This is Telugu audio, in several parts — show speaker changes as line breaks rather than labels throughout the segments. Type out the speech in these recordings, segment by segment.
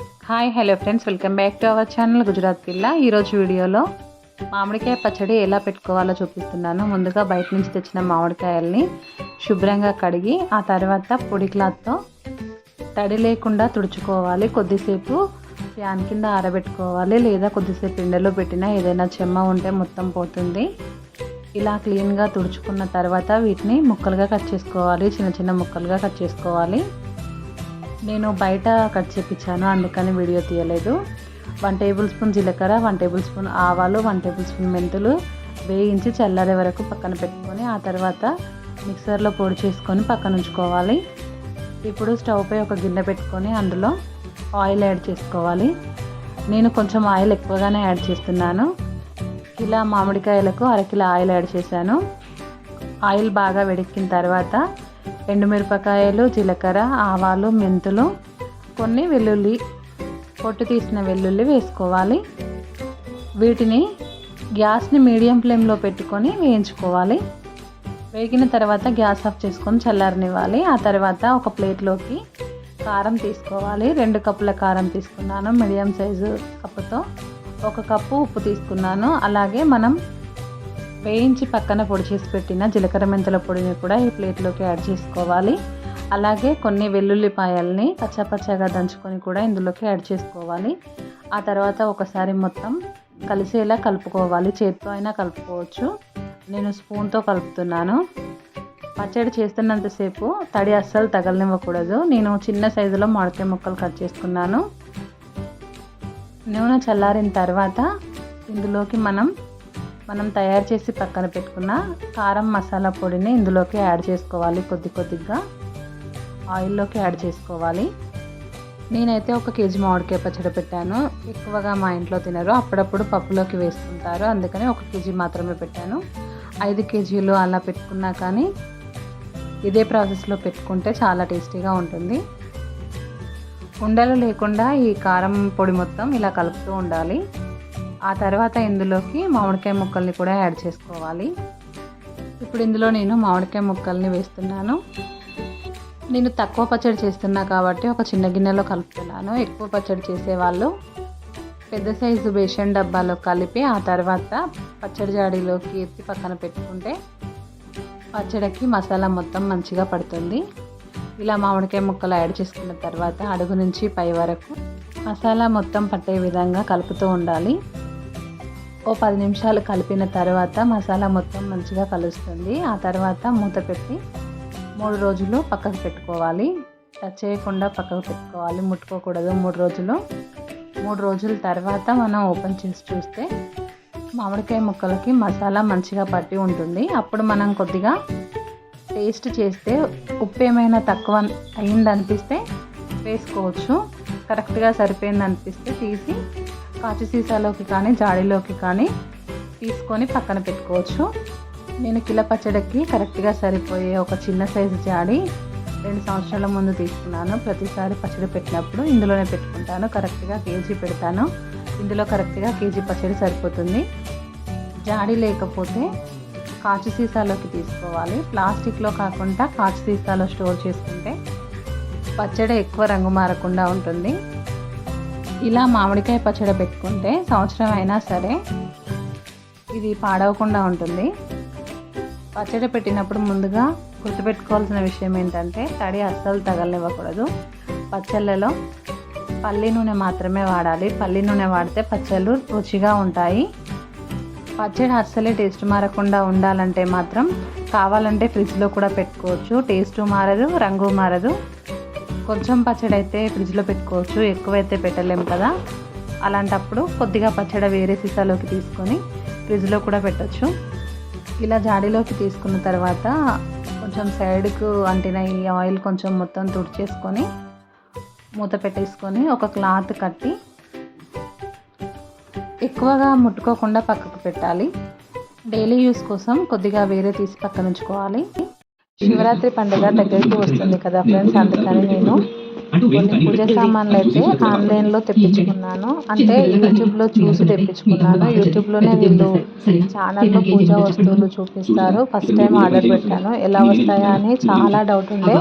Hi hello friends welcome back to our channel Gujarat పిల్ల ఈరోజు వీడియోలో మామిడికాయ పచ్చడి ఎలా పెట్టుకోవాలో చూపిస్తున్నాను. ముందుగా బయట నుంచి తెచ్చిన మామిడికాయల్ని శుభ్రంగా కడిగి ఆ తర్వాత పొడి క్లాత్తో తడి లేకుండా తుడుచుకోవాలి. కొద్దిసేపు ఫ్యాన్ కింద ఆరబెట్టుకోవాలి. లేదా కొద్దిసేపు ఎండలో పెట్టినా ఏదైనా చెమ్మ ఉంటే మొత్తం పోతుంది. ఇలా క్లీన్గా తుడుచుకున్న తర్వాత వీటిని ముక్కలుగా కట్ చేసుకోవాలి. చిన్న చిన్న ముక్కలుగా కట్ చేసుకోవాలి. నేను బయట కట్ చేపించాను అందుకని వీడియో తీయలేదు. వన్ టేబుల్ స్పూన్ జీలకర్ర వన్ టేబుల్ స్పూన్ ఆవాలు వన్ టేబుల్ స్పూన్ మెంతులు వేయించి చల్లారే వరకు పక్కన పెట్టుకొని ఆ తర్వాత మిక్సర్లో పొడి చేసుకొని పక్కన ఉంచుకోవాలి. ఇప్పుడు స్టవ్పై ఒక గిన్నె పెట్టుకొని అందులో ఆయిల్ యాడ్ చేసుకోవాలి. నేను కొంచెం ఆయిల్ ఎక్కువగానే యాడ్ చేస్తున్నాను. కిలో మామిడికాయలకు అరకిలో ఆయిల్ యాడ్ చేశాను. ఆయిల్ బాగా వెడెక్కిన తర్వాత ఎండుమిరపకాయలు జీలకర్ర ఆవాలు మెంతులు కొన్ని వెల్లుల్లి పొట్టు తీసిన వెల్లుల్లి వేసుకోవాలి. వీటిని గ్యాస్ని మీడియం ఫ్లేమ్లో పెట్టుకొని వేయించుకోవాలి. వేగిన తర్వాత గ్యాస్ ఆఫ్ చేసుకొని చల్లారనివ్వాలి. ఆ తర్వాత ఒక ప్లేట్లోకి కారం తీసుకోవాలి. రెండు కప్పుల కారం తీసుకున్నాను మీడియం సైజు కప్పుతో. ఒక కప్పు ఉప్పు తీసుకున్నాను. అలాగే మనం వేయించి పక్కన పొడి చేసి పెట్టిన జీలకర్ర మెంతుల పొడిని కూడా ఈ ప్లేట్లోకి యాడ్ చేసుకోవాలి. అలాగే కొన్ని వెల్లుల్లిపాయల్ని పచ్చపచ్చగా దంచుకొని కూడా ఇందులోకి యాడ్ చేసుకోవాలి. ఆ తర్వాత ఒకసారి మొత్తం కలిసేలా కలుపుకోవాలి. చేత్తో అయినా కలుపుకోవచ్చు. నేను స్పూన్తో కలుపుతున్నాను. పచ్చడి చేస్తున్నంతసేపు తడి అస్సలు తగలనివ్వకూడదు. నేను చిన్న సైజులో మామిడికాయ ముక్కలు కట్ చేసుకున్నాను. నూనె చల్లారిన తర్వాత ఇందులోకి మనం మనం తయారు చేసి పక్కన పెట్టుకున్న కారం మసాలా పొడిని ఇందులోకి యాడ్ చేసుకోవాలి కొద్ది కొద్దిగా. ఆయిల్లోకి యాడ్ చేసుకోవాలి. నేనైతే ఒక కేజీ మామిడికాయ పచ్చడి పెట్టాను. ఎక్కువగా మా ఇంట్లో తినరు. అప్పుడప్పుడు పప్పులోకి వేసుకుంటారు అందుకని ఒక కేజీ మాత్రమే పెట్టాను. ఐదు కేజీలు అలా పెట్టుకున్నా కానీ ఇదే ప్రాసెస్లో పెట్టుకుంటే చాలా టేస్టీగా ఉంటుంది. ఉండలు లేకుండా ఈ కారం పొడి మొత్తం ఇలా కలుపుతూ ఉండాలి. ఆ తర్వాత ఇందులోకి మామిడికాయ ముక్కల్ని కూడా యాడ్ చేసుకోవాలి. ఇప్పుడు ఇందులో నేను మామిడికాయ ముక్కల్ని వేస్తున్నాను. నేను తక్కువ పచ్చడి చేస్తున్నా కాబట్టి ఒక చిన్న గిన్నెలో కలుపుతున్నాను. ఎక్కువ పచ్చడి చేసేవాళ్ళు పెద్ద సైజు బేషన్ డబ్బాలో కలిపి ఆ తర్వాత పచ్చడి జాడీలోకి ఎత్తి పక్కన పెట్టుకుంటే పచ్చడికి మసాలా మొత్తం మంచిగా పడుతుంది. ఇలా మామిడికాయ ముక్కలు యాడ్ చేసుకున్న తర్వాత అడుగు నుంచి పై వరకు మసాలా మొత్తం పట్టే విధంగా కలుపుతూ ఉండాలి. ఓ పది నిమిషాలు కలిపిన తర్వాత మసాలా మొత్తం మంచిగా కలుస్తుంది. ఆ తర్వాత మూత పెట్టి మూడు రోజులు పక్కకు పెట్టుకోవాలి. టచ్ చేయకుండా పక్కకు పెట్టుకోవాలి. ముట్టుకోకూడదు మూడు రోజులు. మూడు రోజుల తర్వాత మనం ఓపెన్ చేసి చూస్తే మామిడికాయ ముక్కలకి మసాలా మంచిగా పట్టి ఉంటుంది. అప్పుడు మనం కొద్దిగా టేస్ట్ చేస్తే ఉప్పు ఏమైనా తక్కువ అయిందనిపిస్తే వేసుకోవచ్చు. కరెక్ట్గా సరిపోయిందనిపిస్తే తీసి కాచి సీసాలోకి కానీ జాడీలోకి కానీ తీసుకొని పక్కన పెట్టుకోవచ్చు. నేను కిలో పచ్చడికి కరెక్ట్గా సరిపోయే ఒక చిన్న సైజు జాడి రెండు సంవత్సరాల ముందు తీసుకున్నాను. ప్రతిసారి పచ్చడి పెట్టినప్పుడు ఇందులోనే పెట్టుకుంటాను. కరెక్ట్గా కేజీ పెడతాను. ఇందులో కరెక్ట్గా కేజీ పచ్చడి సరిపోతుంది. జాడి లేకపోతే కాచు సీసాలోకి తీసుకోవాలి. ప్లాస్టిక్లో కాకుండా కాచు సీసాలో స్టోర్ చేసుకుంటే పచ్చడి ఎక్కువ రంగు మారకుండా ఉంటుంది. ఇలా మామిడికాయ పచ్చడి పెట్టుకుంటే సంవత్సరం అయినా సరే ఇది పాడవకుండా ఉంటుంది. పచ్చడి పెట్టినప్పుడు ముందుగా గుర్తుపెట్టుకోవాల్సిన విషయం ఏంటంటే తడి అస్సలు తగలనివ్వకూడదు. పచ్చళ్ళలో పల్లి నూనె మాత్రమే వాడాలి. పల్లి నూనె వాడితే పచ్చళ్ళు రుచిగా ఉంటాయి. పచ్చడి అస్సలే టేస్ట్ మారకుండా ఉండాలంటే మాత్రం కావాలంటే ఫ్రిడ్జ్లో కూడా పెట్టుకోవచ్చు. టేస్ట్ మారదు రంగు మారదు. కొంచెం పచ్చడి అయితే ఫ్రిడ్జ్లో పెట్టుకోవచ్చు. ఎక్కువైతే పెట్టలేము కదా. అలాంటప్పుడు కొద్దిగా పచ్చడి వేరే సీసాలోకి తీసుకొని ఫ్రిడ్జ్లో కూడా పెట్టచ్చు. ఇలా జాడీలోకి తీసుకున్న తర్వాత కొంచెం సైడ్కు అంటిన ఈ ఆయిల్ కొంచెం మొత్తం తుడిచేసుకొని మూత పెట్టేసుకొని ఒక క్లాత్ కట్టి ఎక్కువగా ముట్టుకోకుండా పక్కకు పెట్టాలి. డైలీ యూస్ కోసం కొద్దిగా వేరే తీసి పక్కన ఉంచుకోవాలి శివరాత్రి పండుగ దగ్గరికి వస్తుంది కదా ఫ్రెండ్స్ అందుకని నేను పూజ సామాన్లు అయితే ఆన్లైన్లో తెప్పించుకున్నాను అంటే యూట్యూబ్లో చూసి తెప్పించుకున్నాను యూట్యూబ్లోనే వీళ్ళు ఛానల్లో పూజ వస్తువులు చూపిస్తారు ఫస్ట్ టైం ఆర్డర్ పెట్టాను ఎలా వస్తాయా అని చాలా డౌట్ ఉండే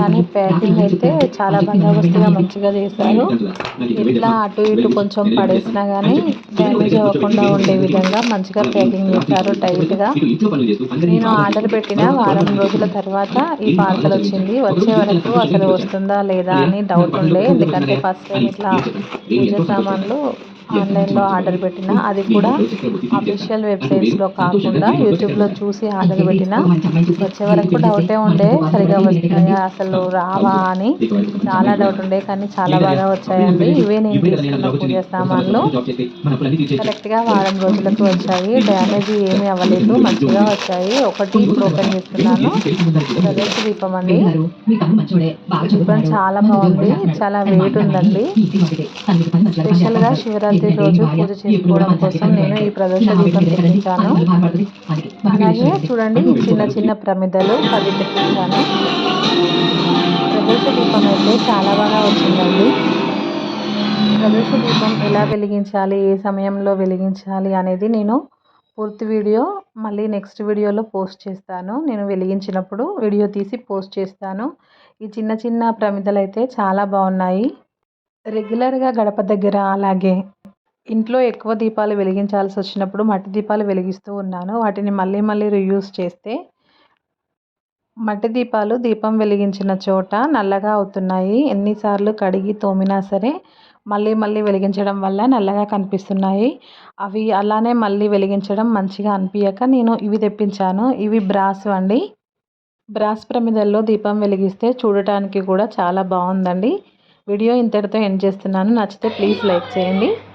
కానీ ప్యాకింగ్ అయితే చాలా బందోబస్తుగా మంచిగా చేశారు ఇట్లా అటు ఇటు కొంచెం పడేసినా కానీ డ్యామేజ్ అవ్వకుండా ఉండే విధంగా మంచిగా ప్యాకింగ్ చేశారు టైట్గా నేను ఆర్డర్ పెట్టిన వారం రోజుల తర్వాత ఈ పార్సల్ వచ్చింది వచ్చే వరకు అసలు వస్తుందా లేదా అని డౌట్ ఉండే. ఎందుకంటే ఫస్ట్ టైం ఇట్లా పూజ సామాన్లు ఆన్లైన్లో ఆర్డర్ పెట్టిన అది కూడా అఫీషియల్ వెబ్సైట్స్లో కాకుండా యూట్యూబ్లో చూసి ఆర్డర్ పెట్టిన వచ్చే వరకు డౌటే ఉండే సరిగా వస్తాయా అసలు రావా అని చాలా డౌట్ ఉండే కానీ చాలా బాగా వచ్చాయండి. ఇవే నేను తీసుకున్న పూజ సామాన్లు. కరెక్ట్గా వారం రోజులకు వచ్చాయి. డ్యామేజ్ ఏమీ అవ్వలేదు. మంచిగా వచ్చాయి. ఒకటి ఇప్పుడు ఓపెన్ చేస్తున్నాను. ప్రదేశ దీపం అండి. దీపం చాలా బాగుంది. చాలా వెయిట్ ఉందండి. స్పెషల్గా శివరాత్రి రోజు పూజ చేసుకోవడం కోసం నేను ఈ ప్రదోష దీపం తెప్పించాను అలాగే చూడండి చిన్న చిన్న ప్రమిదలు పది తెప్పించాను. ప్రదోష దీపం అయితే చాలా బాగా వచ్చిందండి. ప్రదోష దీపం ఎలా వెలిగించాలి ఏ సమయంలో వెలిగించాలి అనేది నేను పూర్తి వీడియో మళ్ళీ నెక్స్ట్ వీడియోలో పోస్ట్ చేస్తాను. నేను వెలిగించినప్పుడు వీడియో తీసి పోస్ట్ చేస్తాను. ఈ చిన్న చిన్న ప్రమిదలు అయితే చాలా బాగున్నాయి. రెగ్యులర్గా గడప దగ్గర అలాగే ఇంట్లో ఎక్కువ దీపాలు వెలిగించాల్సి వచ్చినప్పుడు మట్టి దీపాలు వెలిగిస్తూ ఉన్నాను. వాటిని మళ్ళీ మళ్ళీ రీయూస్ చేస్తే మట్టి దీపాలు దీపం వెలిగించిన చోట నల్లగా అవుతున్నాయి. ఎన్నిసార్లు కడిగి తోమినా సరే మళ్ళీ మళ్ళీ వెలిగించడం వల్ల నల్లగా కనిపిస్తున్నాయి. అవి అలానే మళ్ళీ వెలిగించడం మంచిగా అనిపించక నేను ఇవి తెప్పించాను. ఇవి బ్రాస్ అండి. బ్రాస్ ప్రమిదల్లో దీపం వెలిగిస్తే చూడటానికి కూడా చాలా బాగుందండి. వీడియో ఇంతటితో ఎండ్ చేస్తున్నాను. నచ్చితే ప్లీజ్ లైక్ చేయండి.